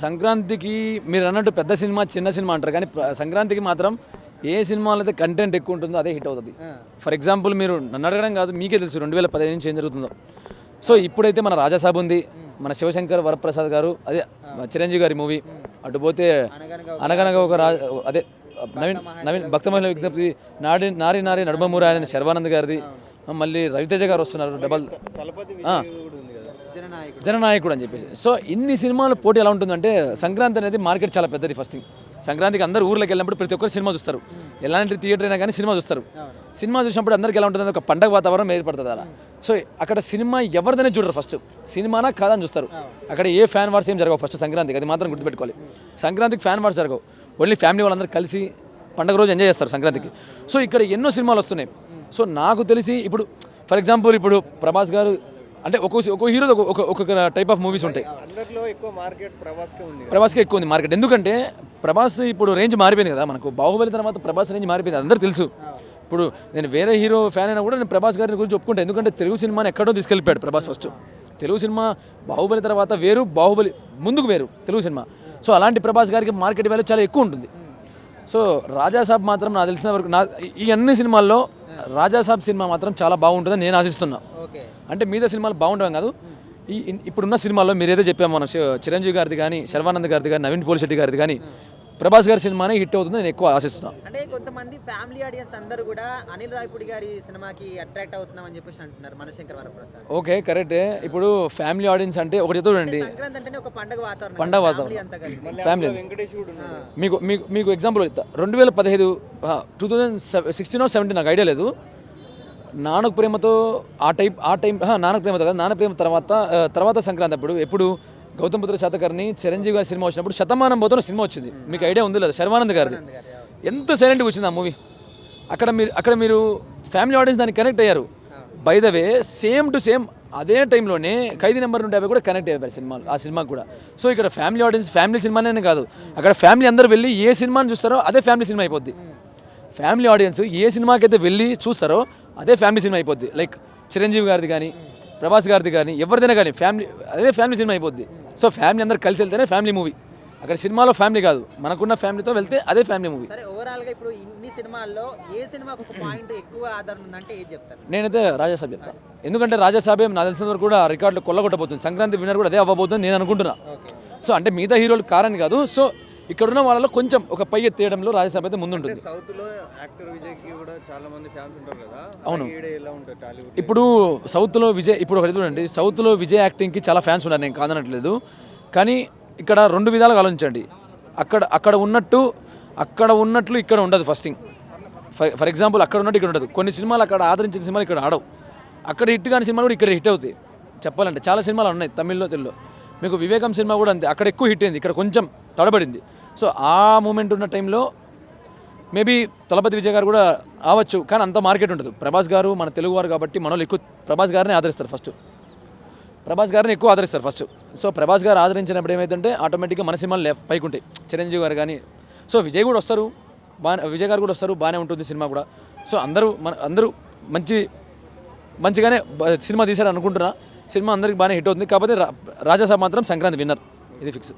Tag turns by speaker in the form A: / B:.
A: సంక్రాంతికి మీరు అన్నట్టు పెద్ద సినిమా చిన్న సినిమా అంటారు. కానీ సంక్రాంతికి మాత్రం ఏ సినిమాలో అయితే కంటెంట్ ఎక్కువ ఉంటుందో అదే హిట్ అవుతుంది. ఫర్ ఎగ్జాంపుల్ మీరు నన్ను అడగడం కాదు మీకే తెలుసు రెండు వేల పదిహేను నుంచి ఏం జరుగుతుందో. సో ఇప్పుడైతే మన రాజాసాబ్ ఉంది మన శివశంకర్ వరప్రసాద్ గారు అదే చిరంజీవి గారి మూవీ అటు పోతే అనగనగా ఒక రా అదే నవీన్ నవీన్ భక్త మహిళ విజ్ఞప్తి నాడి నారి నారి నడుమమూరి ఆయన శర్వానంద్ గారిది. మళ్ళీ రవితేజ గారు వస్తున్నారు డబల్.
B: జననాయకుడు.
A: అని చెప్పేసి. సో ఇన్ని సినిమాలు పోటీ ఎలా ఉంటుందంటే సంక్రాంతి అనేది మార్కెట్ చాలా పెద్దది ఫస్ట్ థింగ్ సంక్రాంతికి అందరూ ఊర్లోకి వెళ్ళినప్పుడు ప్రతి ఒక్కరు సినిమా చూస్తారు. ఎలాంటి థియేటర్ అయినా కానీ సినిమా చూస్తారు. సినిమా చూసినప్పుడు అందరికి ఎలా ఉంటుంది ఒక పండగ వాతావరణం ఏర్పడుతుంది అలా. సో అక్కడ సినిమా ఎవరిదనే చూడరు ఫస్ట్ సినిమానా కాదని చూస్తారు. అక్కడ ఏ ఫ్యాన్ వార్స్ ఏం జరగవు ఫస్ట్ సంక్రాంతికి. అది మాత్రం గుర్తుపెట్టుకోవాలి. సంక్రాంతికి ఫ్యాన్ వార్స్ జరగవు. ఓన్లీ ఫ్యామిలీ వాళ్ళందరూ కలిసి పండగ రోజు ఎంజాయ్ చేస్తారు సంక్రాంతికి. సో ఇక్కడ ఎన్నో సినిమాలు వస్తున్నాయి. సో నాకు తెలిసి ఇప్పుడు ఫర్ ఎగ్జాంపుల్ ఇప్పుడు ప్రభాస్ గారు అంటే ఒక్కో ఒక్కో హీరో ఒక ఒక్కొక్క టైప్ ఆఫ్ మూవీస్ ఉంటాయి.
C: అందరిలో ఎక్కువ మార్కెట్ ప్రభాస్కే ఉంది
A: ప్రభాస్కి ఎక్కువ ఉంది మార్కెట్. ఎందుకంటే ప్రభాస్ ఇప్పుడు రేంజ్ మారిపోయింది కదా. మనకు బాహుబలి తర్వాత ప్రభాస్ రేంజ్ మారిపోయింది. అందరూ తెలుసు. ఇప్పుడు నేను వేరే హీరో ఫ్యాన్ అయినా కూడా నేను ప్రభాస్ గారిని గురించి ఒప్పుకుంటాను ఎందుకంటే తెలుగు సినిమాని ఎక్కడో తీసుకెళ్ళిపోయాడు ప్రభాస్ ఫస్ట్ తెలుగు సినిమా బాహుబలి తర్వాత వేరు బాహుబలి ముందుకు వేరు తెలుగు సినిమా. సో అలాంటి ప్రభాస్ గారికి మార్కెట్ వాల్యూ చాలా ఎక్కువ ఉంటుంది. సో రాజాసాబ్ మాత్రం నాకు తెలిసిన వరకు నా ఈ అన్ని సినిమాల్లో రాజాసాబ్ సినిమా మాత్రం చాలా బాగుంటుందని నేను ఆశిస్తున్నా.
B: ఓకే.
A: అంటే మిగతా సినిమాలు బాగుండడం కాదు. ఈ ఇప్పుడున్న సినిమాల్లో మీరు ఏదో చెప్పాము మనం చిరంజీవి గారిది కానీ శర్వానంద్ గారిది కానీ నవీన్ పోలిశెట్టి గారిది కానీ ప్రభాస్ గారి సినిమానే హిట్ అవుతుంది నేను ఎక్కువ ఆశిస్తున్నాను
B: అంటే కొంతమంది ఫ్యామిలీ ఆడియన్స్ అందరూ కూడా అనిల్ రాయపూడి గారి సినిమాకి అట్రాక్ట్ అవుతున్నాం అని చెప్పేసి అంటున్నారు మనశంకర్ వరప్రసాద్.
A: ఓకే కరెక్టే. ఇప్పుడు ఫ్యామిలీ ఆడియన్స్ అంటే ఒకటి చెప్తా చూడండి.
B: సంక్రాంతి అంటేనే ఒక పండగ వాతావరణం.
A: పండగ వాతావరణం. ఫ్యామిలీ
C: వెంకటేష్ కూడా ఉన్నాడు.
A: మీకు మీకు మీకు ఎగ్జాంపుల్ చెప్తా. రెండు వేల పదిహేదు టూ థౌజండ్ సిక్స్టీన్ సెవెంటీన్ నాకు ఐడియా లేదు. నానక ప్రేమతో ఆ టైప్ ఆ టైం నానక ప్రేమతో కదా నాన్న ప్రేమ తర్వాత తర్వాత సంక్రాంతి అప్పుడు ఎప్పుడు గౌతమ్ పుత్ర శాతకర్ణి చిరంజీవి గారి సినిమా వచ్చినప్పుడు శతమానం పోతున్న సినిమా వచ్చింది. మీకు ఐడియా ఉంది లేదా? శర్వానంద్ గారిది. ఎంత సైలెంట్గా వచ్చింది ఆ మూవీ? అక్కడ మీరు అక్కడ మీరు ఫ్యామిలీ ఆడియన్స్ దానికి కనెక్ట్ అయ్యారు. By the way same to same అదే టైంలోనే ఖైదీ నెంబర్ నుండి అవి కూడా కనెక్ట్ అయ్యారు సినిమాలు ఆ సినిమాకి కూడా. సో ఇక్కడ ఫ్యామిలీ ఆడియన్స్ ఫ్యామిలీ సినిమానే కాదు. అక్కడ ఫ్యామిలీ అందరూ వెళ్ళి ఏ సినిమాని చూస్తారో అదే ఫ్యామిలీ సినిమా అయిపోద్ది. ఫ్యామిలీ ఆడియన్స్ ఏ సినిమాకి అయితే వెళ్ళి చూస్తారో అదే ఫ్యామిలీ సినిమా అయిపోద్ది. లైక్ చిరంజీవి గారిది కానీ ప్రభాస్ గారిది కానీ ఎవరిదైనా కానీ ఫ్యామిలీ అదే ఫ్యామిలీ సినిమా అయిపోద్ది. సో ఫ్యామిలీ అందరు కలిసి వెళ్తేనే ఫ్యామిలీ మూవీ. అక్కడ సినిమాలో ఫ్యామిలీ కాదు మనకున్న ఫ్యామిలీతో వెళ్తే అదే ఫ్యామిలీ మూవీ.
B: ఇప్పుడు ఇన్ని సినిమాల్లో ఏ సినిమాకి పాయింట్ ఎక్కువ ఆధారం ఉందంటే ఏది చెప్తారు?
A: నేనైతే రాజాసాబ్ చెప్తాను ఎందుకంటే రాజాసాబే నాకు తెలిసిన వరకు కూడా రికార్డులు కొల్లగొట్టబోతుంది. సంక్రాంతి విన్నర్ కూడా అదే అవ్వబోతుంది నేను అనుకుంటున్నా. సో అంటే మిగతా హీరోలు కారని కాదు. సో ఇక్కడున్న వాళ్ళలో కొంచెం ఒక పై ఎత్తేయడంలో రాజాసాబ్ అయితే ముందుంటుంది. అవును. ఇప్పుడు సౌత్లో విజయ్ ఇప్పుడు ఒకటి చూడండి. సౌత్లో విజయ్ యాక్టింగ్కి చాలా ఫ్యాన్స్ ఉన్నారు నేను కాదనట్లేదు. కానీ ఇక్కడ రెండు విధాలుగా ఆలోచించండి. అక్కడ అక్కడ ఉన్నట్టు అక్కడ ఉన్నట్లు ఇక్కడ ఉండదు first thing for for example అక్కడ ఉన్నట్టు ఇక్కడ ఉండదు. కొన్ని సినిమాలు అక్కడ ఆదరించిన సినిమాలు ఇక్కడ ఆడవు. అక్కడ హిట్ కాని సినిమాలు కూడా ఇక్కడ హిట్ అవుతాయి. చెప్పాలంటే చాలా సినిమాలు ఉన్నాయి తమిళ్ళో తెలుగులో. మీకు వివేకం సినిమా కూడా అంతే. అక్కడ ఎక్కువ హిట్ అయింది. ఇక్కడ కొంచెం తడబడింది. సో ఆ మూమెంట్ ఉన్న టైంలో మేబీ తలపతి విజయ్ గారు కూడా ఆవచ్చు కానీ అంత మార్కెట్ ఉండదు. ప్రభాస్ గారు మన తెలుగు వారు కాబట్టి మన ఎక్కువ ప్రభాస్ గారిని ఆదరిస్తారు ఫస్ట్ ప్రభాస్ గారిని ఎక్కువ ఆదరిస్తారు ఫస్ట్ సో ప్రభాస్ గారు ఆదరించినప్పుడు ఏమైతుంటే ఆటోమేటిక్గా మన సినిమాలు లే- పైకి చిరంజీవి గారు కానీ సో విజయ్ కూడా వస్తారు. బాగా విజయ్ గారు కూడా వస్తారు. బాగానే ఉంటుంది సినిమా కూడా. సో అందరూ మన అందరూ మంచి మంచిగానే సినిమా తీశారు అనుకుంటున్నా సినిమా అందరికి బాగానే హిట్ అవుతుంది. కాకపోతే రాజాసాబ్ మాత్రం సంక్రాంతి విన్నర్. ఇది ఫిక్స్.